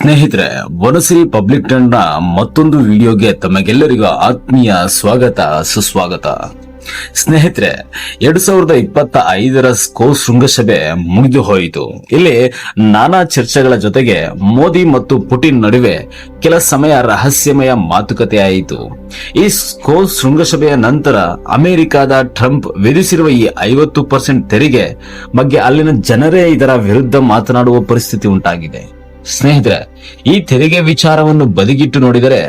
ಸ್ನೇಹಿತರೆ, ವನಸಿರಿ ಪಬ್ಲಿಕ್ ಟರ್ನ್ನ ಮತ್ತೊಂದು ವಿಡಿಯೋಗೆ ತಮಗೆಲ್ಲರಿಗೂ ಆತ್ಮೀಯ ಸ್ವಾಗತ, ಸುಸ್ವಾಗತ. ಸ್ನೇಹಿತರೆ, ಎರಡ್ ಸಾವಿರದ ಇಪ್ಪತ್ತ ಐದರ ಸ್ಕೋ ಶೃಂಗಸಭೆ ಮುಗಿದು ಹೋಯಿತು. ಇಲ್ಲಿ ನಾನಾ ಚರ್ಚೆಗಳ ಜೊತೆಗೆ ಮೋದಿ ಮತ್ತು ಪುಟಿನ್ ನಡುವೆ ಕೆಲ ಸಮಯ ರಹಸ್ಯಮಯ ಮಾತುಕತೆ ಆಯಿತು ಈ ಸ್ಕೋ ಶೃಂಗಸಭೆಯ ನಂತರ ಅಮೆರಿಕದ ಟ್ರಂಪ್ ವಿಧಿಸಿರುವ ಈ ಐವತ್ತು ಪರ್ಸೆಂಟ್ ತೆರಿಗೆ ಬಗ್ಗೆ ಅಲ್ಲಿನ ಜನರೇ ಇದರ ವಿರುದ್ಧ ಮಾತನಾಡುವ ಪರಿಸ್ಥಿತಿ ಉಂಟಾಗಿದೆ. ಸ್ನೇಹಿತರೆ, ಈ ತೆರಿಗೆ ವಿಚಾರವನ್ನು ಬದಿಗಿಟ್ಟು ನೋಡಿದರೆ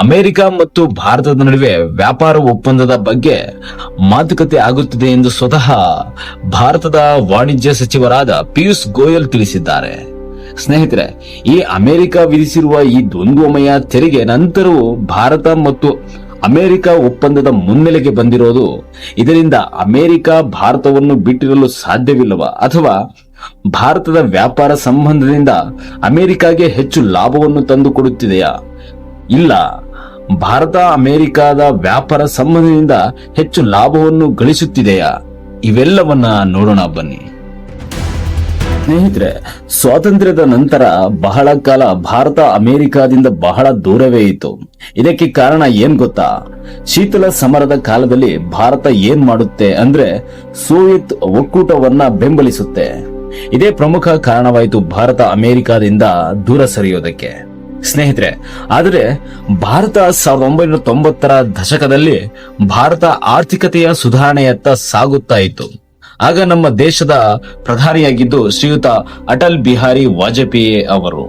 ಅಮೆರಿಕ ಮತ್ತು ಭಾರತದ ನಡುವೆ ವ್ಯಾಪಾರ ಒಪ್ಪಂದದ ಬಗ್ಗೆ ಮಾತುಕತೆ ಆಗುತ್ತಿದೆ ಎಂದು ಸ್ವತಃ ಭಾರತದ ವಾಣಿಜ್ಯ ಸಚಿವರಾದ ಪಿಯೂಷ್ ಗೋಯಲ್ ತಿಳಿಸಿದ್ದಾರೆ. ಸ್ನೇಹಿತರೆ, ಈ ಅಮೆರಿಕ ವಿಧಿಸಿರುವ ಈ ದ್ವಂದ್ವಮಯ ತೆರಿಗೆ ನಂತರವೂ ಭಾರತ ಮತ್ತು ಅಮೆರಿಕ ಒಪ್ಪಂದದ ಮುನ್ನೆಲೆಗೆ ಬಂದಿರೋದು ಇದರಿಂದ ಅಮೆರಿಕ ಭಾರತವನ್ನು ಬಿಟ್ಟಿರಲು ಸಾಧ್ಯವಿಲ್ಲವ ಅಥವಾ ಭಾರತದ ವ್ಯಾಪಾರ ಸಂಬಂಧದಿಂದ ಅಮೆರಿಕಾಗೆ ಹೆಚ್ಚು ಲಾಭವನ್ನು ತಂದುಕೊಡುತ್ತಿದೆಯಾ ಇಲ್ಲ. ಭಾರತ ಅಮೆರಿಕಾದ ವ್ಯಾಪಾರ ಸಂಬಂಧದಿಂದ ಹೆಚ್ಚು ಲಾಭವನ್ನು ಗಳಿಸುತ್ತಿದೆಯಾ? ಇವೆಲ್ಲವನ್ನ ನೋಡೋಣ ಬನ್ನಿ. ಸ್ನೇಹಿತರೆ, ಸ್ವಾತಂತ್ರ್ಯದ ನಂತರ ಬಹಳ ಕಾಲ ಭಾರತ ಅಮೆರಿಕಾದಿಂದ ಬಹಳ ದೂರವೇ ಇತ್ತು. ಇದಕ್ಕೆ ಕಾರಣ ಏನ್ ಗೊತ್ತಾ? ಶೀತಲ ಸಮರದ ಕಾಲದಲ್ಲಿ ಭಾರತ ಏನ್ ಮಾಡುತ್ತೆ ಅಂದ್ರೆ ಸೋವಿಯತ್ ಒಕ್ಕೂಟವನ್ನ ಬೆಂಬಲಿಸುತ್ತೆ. ಇದೇ ಪ್ರಮುಖ ಕಾರಣವಾಯಿತು ಭಾರತ ಅಮೆರಿಕಾದಿಂದ ದೂರ ಸರಿಯೋದಕ್ಕೆ. ಸ್ನೇಹಿತರೆ, ಆದರೆ ಭಾರತ ಸಾವಿರದ ಒಂಬೈನೂರ ತೊಂಬತ್ತರ ದಶಕದಲ್ಲಿ ಭಾರತ ಆರ್ಥಿಕತೆಯ ಸುಧಾರಣೆಯತ್ತ ಸಾಗುತ್ತಾ ಇತ್ತು. ಆಗ ನಮ್ಮ ದೇಶದ ಪ್ರಧಾನಿಯಾಗಿದ್ದು ಶ್ರೀಯುತ ಅಟಲ್ ಬಿಹಾರಿ ವಾಜಪೇಯಿ ಅವರು.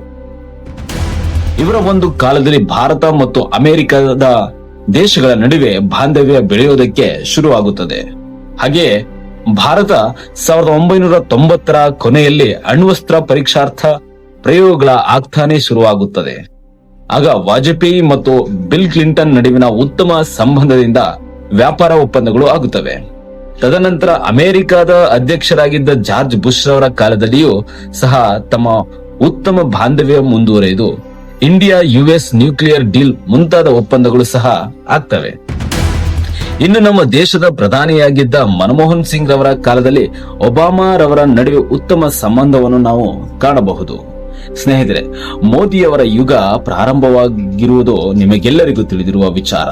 ಇವರ ಒಂದು ಕಾಲದಲ್ಲಿ ಭಾರತ ಮತ್ತು ಅಮೆರಿಕದ ದೇಶಗಳ ನಡುವೆ ಬಾಂಧವ್ಯ ಬೆಳೆಯುವುದಕ್ಕೆ ಶುರುವಾಗುತ್ತದೆ. ಹಾಗೆಯೇ ಭಾರತ ಸಾವಿರದ ಒಂಬೈನೂರ ತೊಂಬತ್ತರ ಕೊನೆಯಲ್ಲಿ ಅಣ್ವಸ್ತ್ರ ಪರೀಕ್ಷಾರ್ಥ ಪ್ರಯೋಗಗಳ ಆಗ್ತಾನೆ ಶುರುವಾಗುತ್ತದೆ. ಆಗ ವಾಜಪೇಯಿ ಮತ್ತು ಬಿಲ್ ಕ್ಲಿಂಟನ್ ನಡುವಿನ ಉತ್ತಮ ಸಂಬಂಧದಿಂದ ವ್ಯಾಪಾರ ಒಪ್ಪಂದಗಳು ಆಗುತ್ತವೆ. ತದನಂತರ ಅಮೆರಿಕದ ಅಧ್ಯಕ್ಷರಾಗಿದ್ದ ಜಾರ್ಜ್ ಬುಷ್ ಅವರ ಕಾಲದಲ್ಲಿಯೂ ಸಹ ತಮ್ಮ ಉತ್ತಮ ಬಾಂಧವ್ಯ ಮುಂದುವರೆದು ಇಂಡಿಯಾ ಯುಎಸ್ ನ್ಯೂಕ್ಲಿಯರ್ ಡೀಲ್ ಮುಂತಾದ ಒಪ್ಪಂದಗಳು ಸಹ ಆಗ್ತವೆ. ಇನ್ನು ನಮ್ಮ ದೇಶದ ಪ್ರಧಾನಿಯಾಗಿದ್ದ ಮನಮೋಹನ್ ಸಿಂಗ್ ರವರ ಕಾಲದಲ್ಲಿ ಒಬಾಮಾ ರವರ ನಡುವೆ ಉತ್ತಮ ಸಂಬಂಧವನ್ನು ನಾವು ಕಾಣಬಹುದು. ಸ್ನೇಹಿತರೆ, ಮೋದಿಯವರ ಯುಗ ಪ್ರಾರಂಭವಾಗಿರುವುದು ನಿಮಗೆಲ್ಲರಿಗೂ ತಿಳಿದಿರುವ ವಿಚಾರ.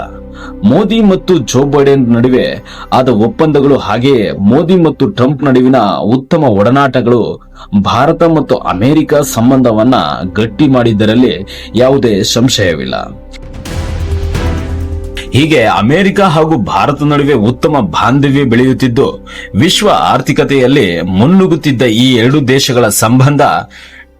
ಮೋದಿ ಮತ್ತು ಜೋ ಬೈಡೆನ್ ನಡುವೆ ಆದ ಒಪ್ಪಂದಗಳು ಹಾಗೆಯೇ ಮೋದಿ ಮತ್ತು ಟ್ರಂಪ್ ನಡುವಿನ ಉತ್ತಮ ಒಡನಾಟಗಳು ಭಾರತ ಮತ್ತು ಅಮೆರಿಕ ಸಂಬಂಧವನ್ನ ಗಟ್ಟಿ ಮಾಡಿದ್ದರಲ್ಲಿ ಯಾವುದೇ ಸಂಶಯವಿಲ್ಲ. ಹೀಗೆ ಅಮೆರಿಕ ಹಾಗೂ ಭಾರತ ನಡುವೆ ಉತ್ತಮ ಬಾಂಧವ್ಯ ಬೆಳೆಯುತ್ತಿದ್ದು, ವಿಶ್ವ ಆರ್ಥಿಕತೆಯಲ್ಲಿ ಮುನ್ನುಗ್ಗುತ್ತಿದ್ದ ಈ ಎರಡು ದೇಶಗಳ ಸಂಬಂಧ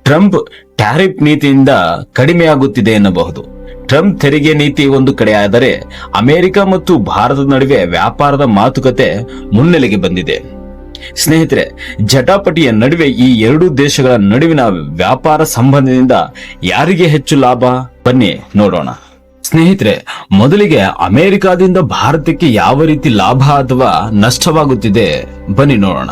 ಟ್ರಂಪ್ ಟ್ಯಾರಿಫ್ ನೀತಿಯಿಂದ ಕಡಿಮೆಯಾಗುತ್ತಿದೆ ಎನ್ನಬಹುದು. ಟ್ರಂಪ್ ತೆರಿಗೆ ನೀತಿ ಒಂದು ಕಡೆ ಆದರೆ ಅಮೆರಿಕ ಮತ್ತು ಭಾರತದ ನಡುವೆ ವ್ಯಾಪಾರದ ಮಾತುಕತೆ ಮುನ್ನೆಲೆಗೆ ಬಂದಿದೆ. ಸ್ನೇಹಿತರೆ, ಜಟಾಪಟಿಯ ನಡುವೆ ಈ ಎರಡು ದೇಶಗಳ ನಡುವಿನ ವ್ಯಾಪಾರ ಸಂಬಂಧದಿಂದ ಯಾರಿಗೆ ಹೆಚ್ಚು ಲಾಭ? ಬನ್ನಿ ನೋಡೋಣ. ಸ್ನೇಹಿತರೆ, ಮೊದಲಿಗೆ ಅಮೆರಿಕಾದಿಂದ ಭಾರತಕ್ಕೆ ಯಾವ ರೀತಿ ಲಾಭ ಅಥವಾ ನಷ್ಟವಾಗುತ್ತಿದೆ ಬನ್ನಿ ನೋಡೋಣ.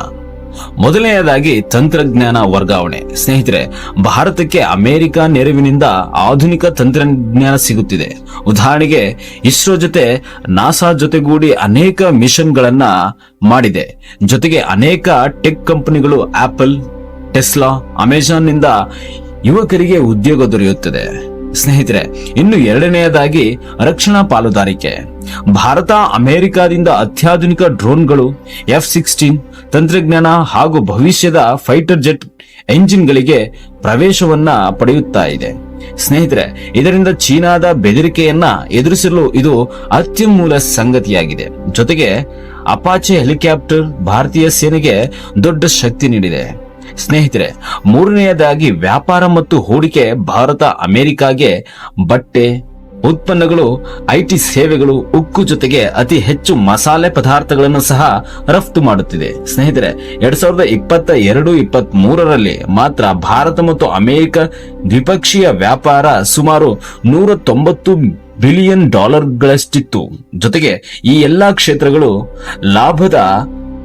ಮೊದಲನೆಯದಾಗಿ ತಂತ್ರಜ್ಞಾನ ವರ್ಗಾವಣೆ. ಸ್ನೇಹಿತರೆ, ಭಾರತಕ್ಕೆ ಅಮೆರಿಕ ನೆರವಿನಿಂದ ಆಧುನಿಕ ತಂತ್ರಜ್ಞಾನ ಸಿಗುತ್ತಿದೆ. ಉದಾಹರಣೆಗೆ, ಇಸ್ರೋ ಜೊತೆ ನಾಸಾ ಜೊತೆಗೂಡಿ ಅನೇಕ ಮಿಷನ್ಗಳನ್ನ ಮಾಡಿದೆ. ಜೊತೆಗೆ ಅನೇಕ ಟೆಕ್ ಕಂಪನಿಗಳು ಆಪಲ್, ಟೆಸ್ಲಾ ಅಮೆಜಾನ್ನಿಂದ ಯುವಕರಿಗೆ ಉದ್ಯೋಗ ದೊರೆಯುತ್ತದೆ. ಸ್ನೇಹಿತರೆ, ಇನ್ನು ಎರಡನೆಯದಾಗಿ ರಕ್ಷಣಾ ಪಾಲುದಾರಿಕೆ. ಭಾರತ ಅಮೆರಿಕಾದಿಂದ ಅತ್ಯಾಧುನಿಕ ಡ್ರೋನ್ಗಳು ಎಫ್ ಸಿಕ್ಸ್ಟೀನ್ ತಂತ್ರಜ್ಞಾನ ಹಾಗೂ ಭವಿಷ್ಯದ ಫೈಟರ್ ಜೆಟ್ ಎಂಜಿನ್ಗಳಿಗೆ ಪ್ರವೇಶವನ್ನ ಪಡೆಯುತ್ತಾ ಇದೆ. ಸ್ನೇಹಿತರೆ, ಇದರಿಂದ ಚೀನಾದ ಬೆದರಿಕೆಯನ್ನ ಎದುರಿಸಲು ಇದು ಅತ್ಯಮೂಲ ಸಂಗತಿಯಾಗಿದೆ. ಜೊತೆಗೆ, ಅಪಾಚೆ ಹೆಲಿಕಾಪ್ಟರ್ ಭಾರತೀಯ ಸೇನೆಗೆ ದೊಡ್ಡ ಶಕ್ತಿ ನೀಡಿದೆ. ಸ್ನೇಹಿತರೆ, ಮೂರನೆಯದಾಗಿ ವ್ಯಾಪಾರ ಮತ್ತು ಹೂಡಿಕೆ ಭಾರತ, ಅಮೆರಿಕಾಗೆ ಬಟ್ಟೆ, ಉತ್ಪನ್ನಗಳು ಐಟಿ ಸೇವೆಗಳು, ಉಕ್ಕು ಜೊತೆಗೆ ಅತಿ ಹೆಚ್ಚು ಮಸಾಲೆ ಪದಾರ್ಥಗಳನ್ನು ಸಹ ರಫ್ತು ಮಾಡುತ್ತಿದೆ. ಸ್ನೇಹಿತರೆ, ಎರಡ್ ಸಾವಿರದ ಇಪ್ಪತ್ತ ಎರಡು ಇಪ್ಪತ್ತ್ ಮೂರರಲ್ಲಿ ಮಾತ್ರ ಭಾರತ ಮತ್ತು ಅಮೆರಿಕ ದ್ವಿಪಕ್ಷೀಯ ವ್ಯಾಪಾರ ಸುಮಾರು ನೂರ ತೊಂಬತ್ತು ಬಿಲಿಯನ್ ಡಾಲರ್ಗಳಷ್ಟಿತ್ತು. ಜೊತೆಗೆ ಈ ಎಲ್ಲಾ ಕ್ಷೇತ್ರಗಳು ಲಾಭದ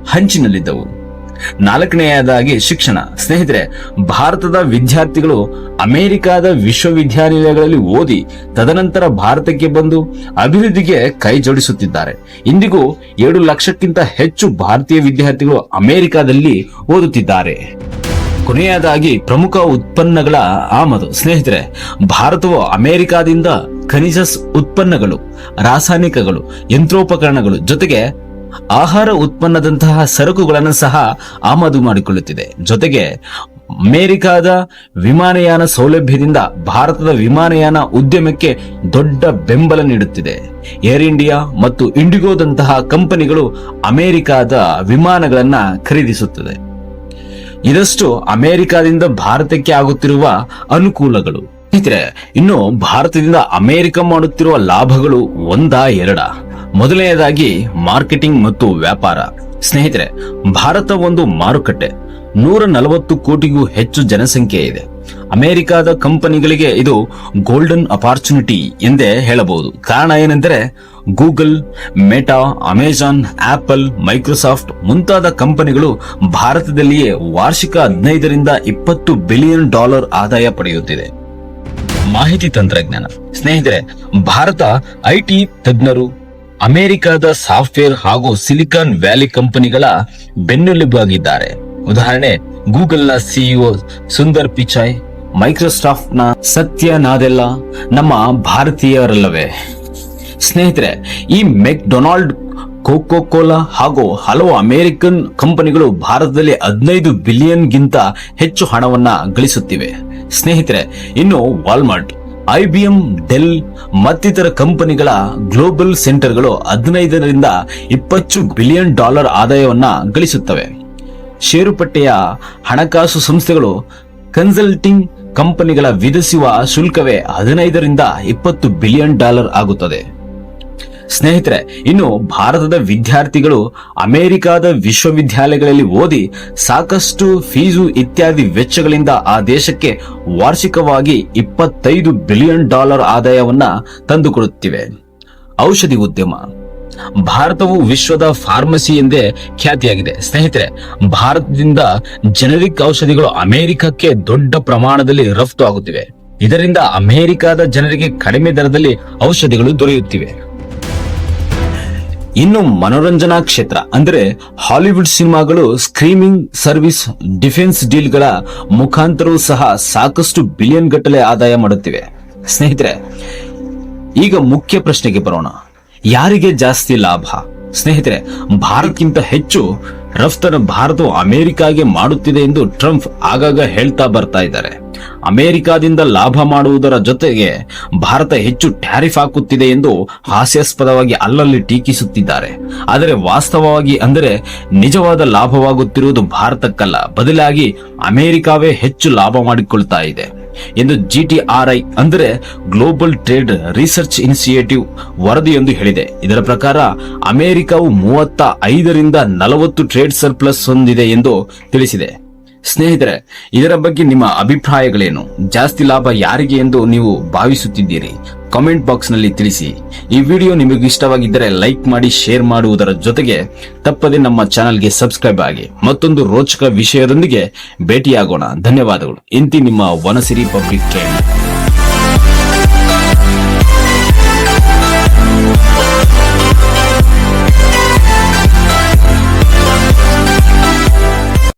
ಹಂಚಿನಲ್ಲಿದ್ದವು. ನಾಲ್ಕನೆಯದಾಗಿ ಶಿಕ್ಷಣ. ಸ್ನೇಹಿತರೆ, ಭಾರತದ ವಿದ್ಯಾರ್ಥಿಗಳು ಅಮೆರಿಕದ ವಿಶ್ವವಿದ್ಯಾನಿಲಯಗಳಲ್ಲಿ ಓದಿ ತದನಂತರ ಭಾರತಕ್ಕೆ ಬಂದು ಅಭಿವೃದ್ಧಿಗೆ ಕೈ ಜೋಡಿಸುತ್ತಿದ್ದಾರೆ. ಇಂದಿಗೂ ಏಳು ಲಕ್ಷಕ್ಕಿಂತ ಹೆಚ್ಚು ಭಾರತೀಯ ವಿದ್ಯಾರ್ಥಿಗಳು ಅಮೆರಿಕದಲ್ಲಿ ಓದುತ್ತಿದ್ದಾರೆ. ಕೊನೆಯದಾಗಿ ಪ್ರಮುಖ ಉತ್ಪನ್ನಗಳ ಆಮದು. ಸ್ನೇಹಿತರೆ, ಭಾರತವು ಅಮೆರಿಕಾದಿಂದ ಖನಿಜ ಉತ್ಪನ್ನಗಳು, ರಾಸಾಯನಿಕಗಳು, ಯಂತ್ರೋಪಕರಣಗಳು ಜೊತೆಗೆ ಆಹಾರ ಉತ್ಪನ್ನದಂತಹ ಸರಕುಗಳನ್ನು ಸಹ ಆಮದು ಮಾಡಿಕೊಳ್ಳುತ್ತಿದೆ. ಜೊತೆಗೆ ಅಮೆರಿಕಾದ ವಿಮಾನಯಾನ ಸೌಲಭ್ಯದಿಂದ ಭಾರತದ ವಿಮಾನಯಾನ ಉದ್ಯಮಕ್ಕೆ ದೊಡ್ಡ ಬೆಂಬಲ ನೀಡುತ್ತಿದೆ. ಏರ್ ಇಂಡಿಯಾ ಮತ್ತು ಇಂಡಿಗೋದಂತಹ ಕಂಪನಿಗಳು ಅಮೆರಿಕಾದ ವಿಮಾನಗಳನ್ನು ಖರೀದಿಸುತ್ತದೆ ಇದಷ್ಟು ಅಮೆರಿಕಾದಿಂದ ಭಾರತಕ್ಕೆ ಆಗುತ್ತಿರುವ ಅನುಕೂಲಗಳು. ಇನ್ನು ಭಾರತದಿಂದ ಅಮೆರಿಕ ಮಾಡುತ್ತಿರುವ ಲಾಭಗಳು ಒಂದಾ ಎರಡ? ಮೊದಲನೆಯದಾಗಿ ಮಾರ್ಕೆಟಿಂಗ್ ಮತ್ತು ವ್ಯಾಪಾರ. ಸ್ನೇಹಿತರೆ, ಭಾರತ ಒಂದು ಮಾರುಕಟ್ಟೆ. ನೂರ ನಲವತ್ತು ಕೋಟಿಗೂ ಹೆಚ್ಚು ಜನಸಂಖ್ಯೆ ಇದೆ. ಅಮೆರಿಕಾದ ಕಂಪನಿಗಳಿಗೆ ಇದು ಗೋಲ್ಡನ್ ಅಪಾರ್ಚುನಿಟಿ ಎಂದೇ ಹೇಳಬಹುದು. ಕಾರಣ ಏನೆಂದರೆ, Google Meta Amazon Apple Microsoft ಮುಂತಾದ ಕಂಪನಿಗಳು ಭಾರತದಲ್ಲಿಯೇ ವಾರ್ಷಿಕ ಹದಿನೈದರಿಂದ ಇಪ್ಪತ್ತು ಬಿಲಿಯನ್ ಡಾಲರ್ ಆದಾಯ ಪಡೆಯುತ್ತಿದೆ. ಮಾಹಿತಿ ತಂತ್ರಜ್ಞಾನ. ಸ್ನೇಹಿತರೆ, ಭಾರತ ಐಟಿ ತಜ್ಞರು ಅಮೆರಿಕದ ಸಾಫ್ಟ್ವೇರ್ ಹಾಗೂ ಸಿಲಿಕಾನ್ ವ್ಯಾಲಿ ಕಂಪನಿಗಳ ಬೆನ್ನೆಲುಬಾಗಿದ್ದಾರೆ. ಉದಾಹರಣೆ, ಗೂಗಲ್ನ ಸಿಇಒ ಸುಂದರ್ ಪಿಚಾಯ್, ಮೈಕ್ರೋಸಾಫ್ಟ್ನ ಸತ್ಯ ನಾದೆಲ್ಲ ನಮ್ಮ ಭಾರತೀಯರಲ್ಲವೇ. ಸ್ನೇಹಿತರೆ, ಈ ಮೆಕ್ಡೊನಾಲ್ಡ್ ಕೋಕೋ ಕೋಲಾ ಹಾಗೂ ಹಲವು ಅಮೆರಿಕನ್ ಕಂಪನಿಗಳು ಭಾರತದಲ್ಲಿ ಹದಿನೈದು ಬಿಲಿಯನ್ ಗಿಂತ ಹೆಚ್ಚು ಹಣವನ್ನ ಗಳಿಸುತ್ತಿವೆ. ಸ್ನೇಹಿತರೆ, ಇನ್ನು ವಾಲ್ಮಾರ್ಟ್. ಐಬಿಎಂ ಡೆಲ್, ಮತ್ತಿತರ ಕಂಪನಿಗಳ ಗ್ಲೋಬಲ್ ಸೆಂಟರ್ಗಳು ಹದಿನೈದರಿಂದ ಇಪ್ಪತ್ತು ಬಿಲಿಯನ್ ಡಾಲರ್ ಆದಾಯವನ್ನ ಗಳಿಸುತ್ತವೆ. ಷೇರುಪಟ್ಟೆಯ ಹಣಕಾಸು ಸಂಸ್ಥೆಗಳು ಕನ್ಸಲ್ಟಿಂಗ್ ಕಂಪನಿಗಳ ವಿಧಿಸುವ ಶುಲ್ಕವೇ ಹದಿನೈದರಿಂದ ಇಪ್ಪತ್ತು ಬಿಲಿಯನ್ ಡಾಲರ್ ಆಗುತ್ತದೆ. ಸ್ನೇಹಿತರೆ, ಇನ್ನು ಭಾರತದ ವಿದ್ಯಾರ್ಥಿಗಳು ಅಮೆರಿಕಾದ ವಿಶ್ವವಿದ್ಯಾಲಯಗಳಲ್ಲಿ ಓದಿ ಸಾಕಷ್ಟು ಫೀಸು ಇತ್ಯಾದಿ ವೆಚ್ಚಗಳಿಂದ ಆ ದೇಶಕ್ಕೆ ವಾರ್ಷಿಕವಾಗಿ ಇಪ್ಪತ್ತೈದು ಬಿಲಿಯನ್ ಡಾಲರ್ ಆದಾಯವನ್ನ ತಂದುಕೊಡುತ್ತಿವೆ. ಔಷಧಿ ಉದ್ಯಮ. ಭಾರತವು ವಿಶ್ವದ ಫಾರ್ಮಸಿ ಎಂದೇ ಖ್ಯಾತಿಯಾಗಿದೆ. ಸ್ನೇಹಿತರೆ, ಭಾರತದಿಂದ ಜನರಿಕ್ ಔಷಧಿಗಳು ಅಮೆರಿಕಕ್ಕೆ ದೊಡ್ಡ ಪ್ರಮಾಣದಲ್ಲಿ ರಫ್ತು ಆಗುತ್ತಿವೆ. ಇದರಿಂದ ಅಮೆರಿಕದ ಜನರಿಗೆ ಕಡಿಮೆ ದರದಲ್ಲಿ ಔಷಧಿಗಳು ದೊರೆಯುತ್ತಿವೆ. ಇನ್ನು ಮನೋರಂಜನಾ ಕ್ಷೇತ್ರ, ಅಂದರೆ ಹಾಲಿವುಡ್ ಸಿನಿಮಾಗಳು ಸ್ಕ್ರೀಮಿಂಗ್ ಸರ್ವಿಸ್ ಡಿಫೆನ್ಸ್ ಡೀಲ್ಗಳ ಮುಖಾಂತರವೂ ಸಹ ಸಾಕಷ್ಟು ಬಿಲಿಯನ್ ಗಟ್ಟಲೆ ಆದಾಯ ಮಾಡುತ್ತಿವೆ. ಸ್ನೇಹಿತರೆ, ಈಗ ಮುಖ್ಯ ಪ್ರಶ್ನೆಗೆ ಬರೋಣ. ಯಾರಿಗೆ ಜಾಸ್ತಿ ಲಾಭ? ಸ್ನೇಹಿತರೆ ಭಾರತಕ್ಕಿಂತ ಹೆಚ್ಚು ರಫ್ತನ್ನು ಭಾರತವು ಅಮೆರಿಕಾಗೆ ಮಾಡುತ್ತಿದೆ ಎಂದು ಟ್ರಂಪ್ ಆಗಾಗ ಹೇಳ್ತಾ ಬರ್ತಾ ಇದ್ದಾರೆ. ಅಮೆರಿಕಾದಿಂದ ಲಾಭ ಮಾಡುವುದರ ಜೊತೆಗೆ ಭಾರತ ಹೆಚ್ಚು ಟ್ಯಾರಿಫ್ ಹಾಕುತ್ತಿದೆ ಎಂದು ಹಾಸ್ಯಾಸ್ಪದವಾಗಿ ಅಲ್ಲಲ್ಲಿ ಟೀಕಿಸುತ್ತಿದ್ದಾರೆ. ಆದರೆ ವಾಸ್ತವವಾಗಿ ಅಂದರೆ ನಿಜವಾದ ಲಾಭವಾಗುತ್ತಿರುವುದು ಭಾರತಕ್ಕಲ್ಲ. ಬದಲಾಗಿ ಅಮೆರಿಕಾವೇ ಹೆಚ್ಚು ಲಾಭ ಮಾಡಿಕೊಳ್ತಾ ಇದೆ. ಎಂದು ಜಿಟಿಆರ್ಐ ಅಂದರೆ ಗ್ಲೋಬಲ್ ಟ್ರೇಡ್ ರಿಸರ್ಚ್ ಇನಿಷಿಯೇಟಿವ್ ವರದಿಯೊಂದು ಹೇಳಿದೆ. ಇದರ ಪ್ರಕಾರ ಅಮೆರಿಕವು ಮೂವತ್ತ ಐದರಿಂದ ನಲವತ್ತು ಟ್ರೇಡ್ ಸರ್ಪ್ಲಸ್ ಹೊಂದಿದೆ ಎಂದು ತಿಳಿಸಿದೆ. ಸ್ನೇಹಿತರೆ, ಇದರ ಬಗ್ಗೆ ನಿಮ್ಮ ಅಭಿಪ್ರಾಯಗಳೇನು? ಜಾಸ್ತಿ ಲಾಭ ಯಾರಿಗೆ ಎಂದು ನೀವು ಭಾವಿಸುತ್ತಿದ್ದೀರಿ? ಕಾಮೆಂಟ್ ಬಾಕ್ಸ್ನಲ್ಲಿ ತಿಳಿಸಿ. ಈ ವಿಡಿಯೋ ನಿಮಗೆ ಇಷ್ಟವಾಗಿದ್ದರೆ ಲೈಕ್ ಮಾಡಿ, ಶೇರ್ ಮಾಡುವುದರ ಜೊತೆಗೆ ತಪ್ಪದೆ ನಮ್ಮ ಚಾನೆಲ್ಗೆ ಸಬ್ಸ್ಕ್ರೈಬ್ ಆಗಿ. ಮತ್ತೊಂದು ರೋಚಕ ವಿಷಯದೊಂದಿಗೆ ಭೇಟಿಯಾಗೋಣ. ಧನ್ಯವಾದಗಳು. ಇಂತಿ ನಿಮ್ಮ ವನಸಿರಿ ಪಬ್ಲಿಕ್ ಟ್ರೈನ್.